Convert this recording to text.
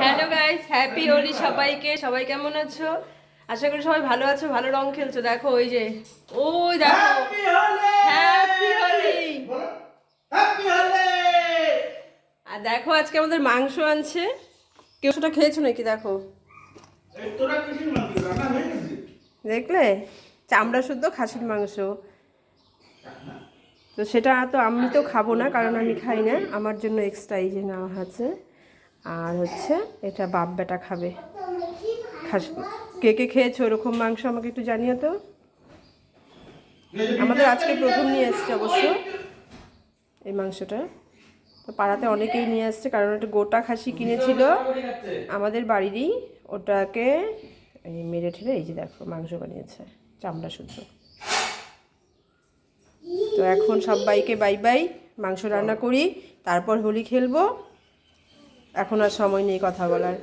Hello guys happy Holi সবাইকে সবাই কেমন আছো? আশা করি সবাই ভালো আছো ভালো রং খেলছো। দেখো ওই যে ওই দেখো। হ্যাপি হোলি আর দেখো আজকে আমাদের মাংস আনছে। কেউ সেটা খেয়েছো নাকি? দেখো। দেখলে? চামড়া শুদ্ধ খাসির মাংস। তো সেটা তো আমি তো খাব না, কারণ আমি খাই না। আমার জন্য এক্সট্রা এই যে নেওয়া আছে আর হচ্ছে এটা বাপ বেটা খাবে। খাস, কে কে খেয়েছো ওরকম মাংস আমাকে একটু জানিও তো। আমাদের আজকে প্রথম নিয়ে এসছে অবশ্য এই মাংসটা। তো পাড়াতে অনেকেই নিয়ে আসছে কারণ একটা গোটা খাসি কিনেছিল আমাদের বাড়িরই। ওটাকে মেরে ঠেলে এই যে দেখো, মাংস বানিয়েছে, চামড়া শুদ্ধ। তো এখন সবাইকে বাই বাই, মাংস রান্না করি, তারপর হোলি খেলব। এখন আর সময় নেই কথা বলার।